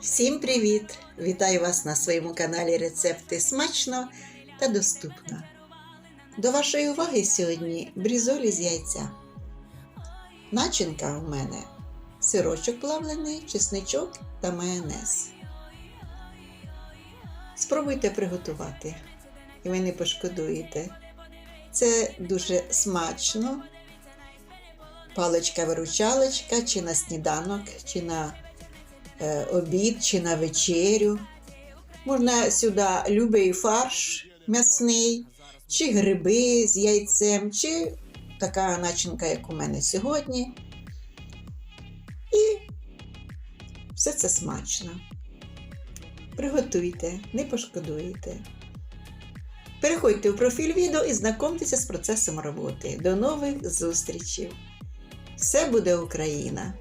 Всім привіт! Вітаю вас на своєму каналі Рецепти смачно та доступно. До вашої уваги сьогодні брізолі з яйця. Начинка у мене сирочок плавлений, чесничок та майонез. Спробуйте приготувати, і ви не пошкодуєте. Це дуже смачно. Паличка-виручалочка, чи на сніданок, чи на обід, чи на вечерю. Можна сюди любий фарш м'ясний, чи гриби з яйцем, чи така начинка, як у мене сьогодні. І все це смачно. Приготуйте, не пошкодуєте. Переходьте в профіль відео і знайомтеся з процесом роботи. До нових зустрічей! Все буде Україна!